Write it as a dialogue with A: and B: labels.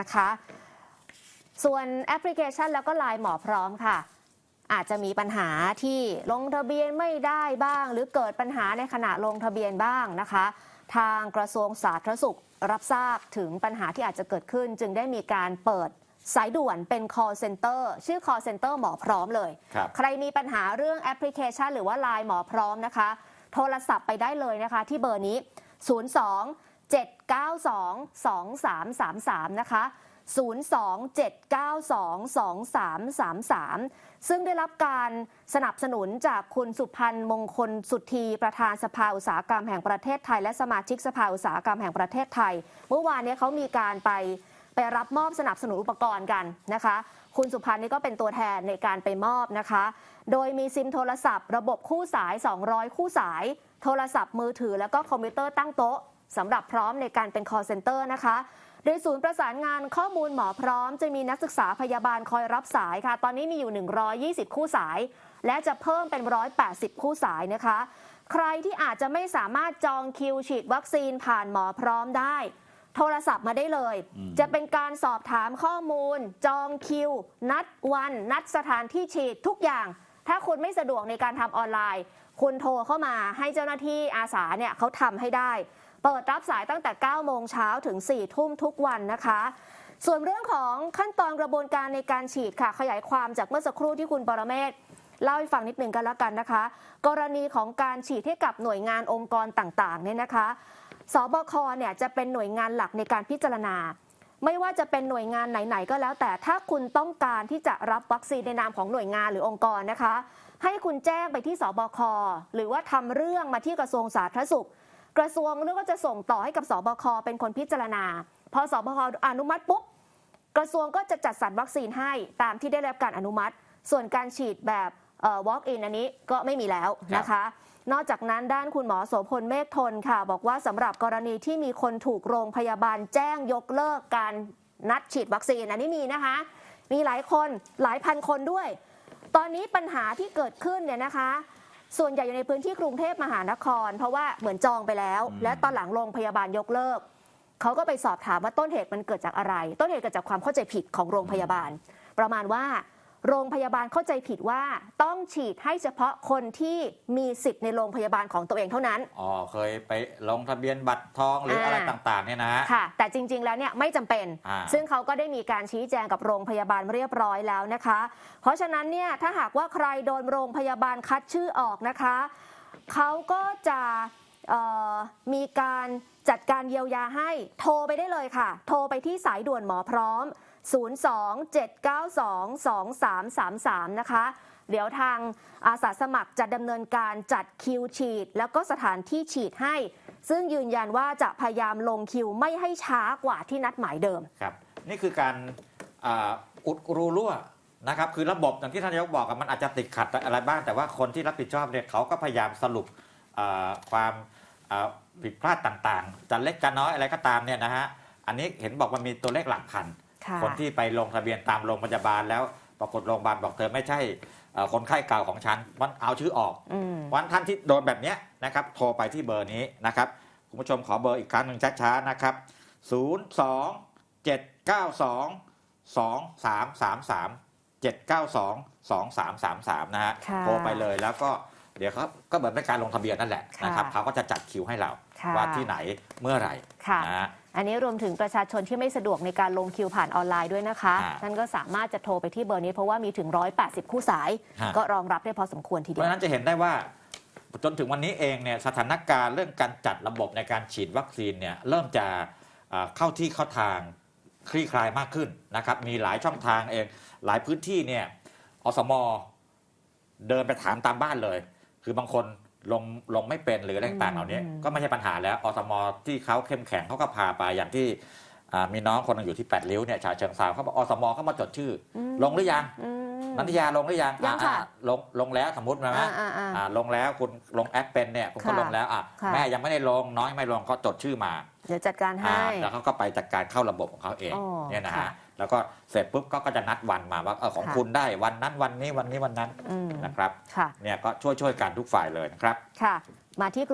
A: นะคะ ส่วนแอปพลิเคชันแล้วก็ไลน์หมอพร้อมค่ะ อาจจะมีปัญหาที่ลงทะเบียนไม่ได้บ้าง หรือเกิดปัญหาในขณะลงทะเบียนบ้างนะคะ ทางกระทรวงสาธารณสุขรับทราบถึงปัญหาที่อาจจะเกิดขึ้น จึงได้มีการเปิดสายด่วนเป็น call center ชื่อ call center หมอพร้อมเลย
B: ครับ
A: ใครมีปัญหาเรื่องแอปพลิเคชัน หรือว่าไลน์หมอพร้อมนะคะ โทรศัพท์ไปได้เลยนะคะ ที่เบอร์นี้ 02 792 2333 นะคะ 02-792-2333 ซึ่งได้รับการสนับสนุนจากคุณสุพันธ์มงคลสุธีประธานสภาอุตสาหกรรมแห่งประเทศไทย และสมาชิกสภาอุตสาหกรรมแห่งประเทศไทย เมื่อวานนี้เขามีการไปไปรับมอบสนับสนุนอุปกรณ์กันนะคะ คุณสุพันธ์นี่ก็เป็นตัวแทนในการไปมอบนะคะ โดยมีซิมโทรศัพท์ ระบบคู่สาย 200 คู่สาย โทรศัพท์มือถือ แล้วก็คอมพิวเตอร์ตั้งโต๊ะ สำหรับพร้อมในการเป็น call center นะคะโดยศูนย์ประสานงานข้อมูลหมอพร้อม จะมีนักศึกษาพยาบาลคอยรับสายค่ะ ตอนนี้มีอยู่ 120 คู่สาย และจะเพิ่มเป็น 180 คู่สายนะคะ ใครที่อาจจะไม่สามารถจองคิวฉีดวัคซีนผ่านหมอพร้อมได้ โทรศัพท์มาได้เลย จะเป็นการสอบถามข้อมูล จองคิว นัดวัน นัดสถานที่ฉีดทุกอย่าง ถ้าคุณไม่สะดวกในการทำออนไลน์ คุณโทรเข้ามาให้เจ้าหน้าที่อาสาเนี่ยเขาทำให้ได้ เปิดรับสายตั้งแต่ 9 โมงเช้าถึง 4 ทุ่มทุกวันนะคะ ส่วนเรื่องของขั้นตอนกระบวนการในการฉีดค่ะ ขยายความจากเมื่อสักครู่ที่คุณปรเมศเล่าให้ฟังนิดหนึ่งกันแล้วกันนะคะ กรณีของการฉีดให้กับหน่วยงานองค์กรต่างๆเนี่ยนะคะ สบคเนี่ยจะเป็นหน่วยงานหลักในการพิจารณา ไม่ว่าจะเป็นหน่วยงานไหนๆก็แล้ว แต่ถ้าคุณต้องการที่จะรับวัคซีนในนามของหน่วยงานหรือองค์กรนะคะ ให้คุณแจ้งไปที่สบคหรือว่าทำเรื่องมาที่กระทรวงสาธารณสุข กระทรวงเรื่องก็จะส่งต่อให้กับสบคเป็นคนพิจารณา พอสบคอนุมัติปุ๊บกระทรวงก็จะจัดสรรวัคซีนให้ตามที่ได้รับการอนุมัติ ส่วนการฉีดแบบเอ่อ walk in อันนี้ก็ไม่มีแล้วนะคะ นอกจากนั้นด้านคุณหมอโสพลเมฆทนค่ะ บอกว่าสำหรับกรณีที่มีคนถูกโรงพยาบาลแจ้งยกเลิกการนัดฉีดวัคซีนอันนี้มีนะคะ มีหลายคนหลายพันคนด้วย ตอนนี้ปัญหาที่เกิดขึ้นเนี่ยนะคะ ส่วนใหญ่อยู่ในพื้นที่กรุงเทพมหานคร เพราะว่าเหมือนจองไปแล้ว
B: อืม
A: และตอนหลังโรงพยาบาลยกเลิกเขาก็ไปสอบถามว่าต้นเหตุมันเกิดจากอะไร ต้นเหตุเกิดจากความเข้าใจผิดของโรงพยาบาล ประมาณว่า โรงพยาบาลเข้าใจผิดว่าต้องฉีดให้เฉพาะคนที่มีสิทธิ์ในโรงพยาบาลของตัวเองเท่านั้น
B: อ๋อ เคยไปลงทะเบียนบัตรทองหรืออะไร
A: อ่า
B: ต่างๆเนี่ยนะฮะ
A: ค่ะ แต่จริงๆแล้วเนี่ยไม่จำเป็น
B: อ่า
A: ซึ่งเขาก็ได้มีการชี้แจงกับโรงพยาบาลเรียบร้อยแล้วนะคะ เพราะฉะนั้นเนี่ยถ้าหากว่าใครโดนโรงพยาบาลคัดชื่อออกนะคะเขาก็จะเอ่อมีการจัดการเยียวยาให้โทรไปได้เลยค่ะ โทรไปที่สายด่วนหมอพร้อม 02-792-2333 นะคะ เดี๋ยวทางอาสาสมัครจะดำเนินการจัดคิวฉีด แล้วก็สถานที่ฉีดให้ ซึ่งยืนยันว่าจะพยายามลงคิวไม่ให้ช้ากว่าที่นัดหมายเดิม
B: ครับ นี่คือการอาอุดรูรั่วนะครับ คือระบบอย่างที่ท่านนายกบอกอะมันอาจจะติดขัดอะไรบ้าง แต่ว่าคนที่รับผิดชอบเนี่ยเขาก็พยายามสรุปอ่าความอ่าผิดพลาดต่างๆจะเล็กจะน้อยอะไรก็ตามเนี่ยนะฮะ อันนี้เห็นบอกว่ามีตัวเลขหลักพัน
A: ค่ะ
B: คนที่ไปลงทะเบียนตามโรงพยาบาลแล้วปรากฏโรงพยาบาลบอกเธอไม่ใช่เอ่อคนไข้เก่าของฉันมันเอาชื่อออก
A: อืม
B: วันท่านที่โดนแบบเนี้ยนะครับโทรไปที่เบอร์นี้นะครับคุณผู้ชมขอเบอร์อีกครั้งหนึ่งช้าๆนะครับ 0 2 7 9 2 2 3 3 3 7 9 2 2 3 3 3 นะฮะ
A: ค่ะ
B: โทรไปเลยแล้วก็เดี๋ยวเขาก็เหมือนเป็นการลงทะเบียนนั่นแหละนะครับ
A: ค่ะ
B: เขาก็จะจัดคิวให้เรา
A: ค่ะ
B: ว่าที่ไหนเมื่อไหร่
A: ค่ะ
B: นะฮะ
A: อันนี้รวมถึงประชาชนที่ไม่สะดวกในการลงคิวผ่านออนไลน์ด้วยนะคะ
B: อ่า
A: ท่านก็สามารถจะโทรไปที่เบอร์นี้เพราะว่ามีถึง 180 คู่สาย
B: ฮะ
A: ก็รองรับได้พอสมควรที
B: เพ
A: เดี
B: ราะ
A: ยว
B: ฉะนั้นจะเห็นได้ว่าจนถึงวันนี้เองเนี่ยสถานการณ์เรื่องการจัดระบบในการฉีดวัคซีนเนี่ยเริ่มจะอ่าเข้าที่เข้าทางคลี่คลายมากขึ้นนะครับมีหลายช่องทางเองหลายพื้นที่เนี่ยอสมเดินไปถามตามบ้านเลย คือบางคน ลงลงไม่เป็นหรืออะไรต่างๆเหล่านี้
A: อืม
B: ก็ไม่ใช่ปัญหาแล้วอสมที่เขาเข้มแข็งเขาก็พาไปอย่างที่อ่ามีน้องคนหนึงอยู่ที่แปดริ้วเนี่ยชาเชิงเซาเขาบอกอสมเขามาจดชื่ออ
A: ม
B: ลงหรือยัง
A: อืม
B: นันทยาลงหรือยัง
A: ยังค่ะ
B: อ่าลงลงแล้วสมมตินะ
A: อ่าอ่าอ่า
B: อ่าลงแล้วคุณลงแอปเป็นเนี่ยคุณก็
A: ค่ะ
B: ลงแล้วอะ
A: ค่ะ
B: แม่ยังไม่ได้ลงน้อยไม่ลงก็จดชื่อมา
A: เดี๋ยวจัดการ
B: อ่า
A: ให้
B: แล้วเขาก็ไปจัดการเข้าระบบของเขาเอง
A: อ๋อ
B: เนี่ยนะ
A: ค่ะ
B: ฮะ แล้วก็เสร็จปุ๊บก็ก็จะนัดวันมาว่าเออของ
A: ค่ะ
B: คุณได้วันนั้นวันนี้วันนี้วันนั้น
A: อืม
B: นะครับ
A: ค่ะ
B: เนี่ยก็ช่วยช่วยกันทุกฝ่ายเลยนะครับ
A: ค่ะ มาที่กรุง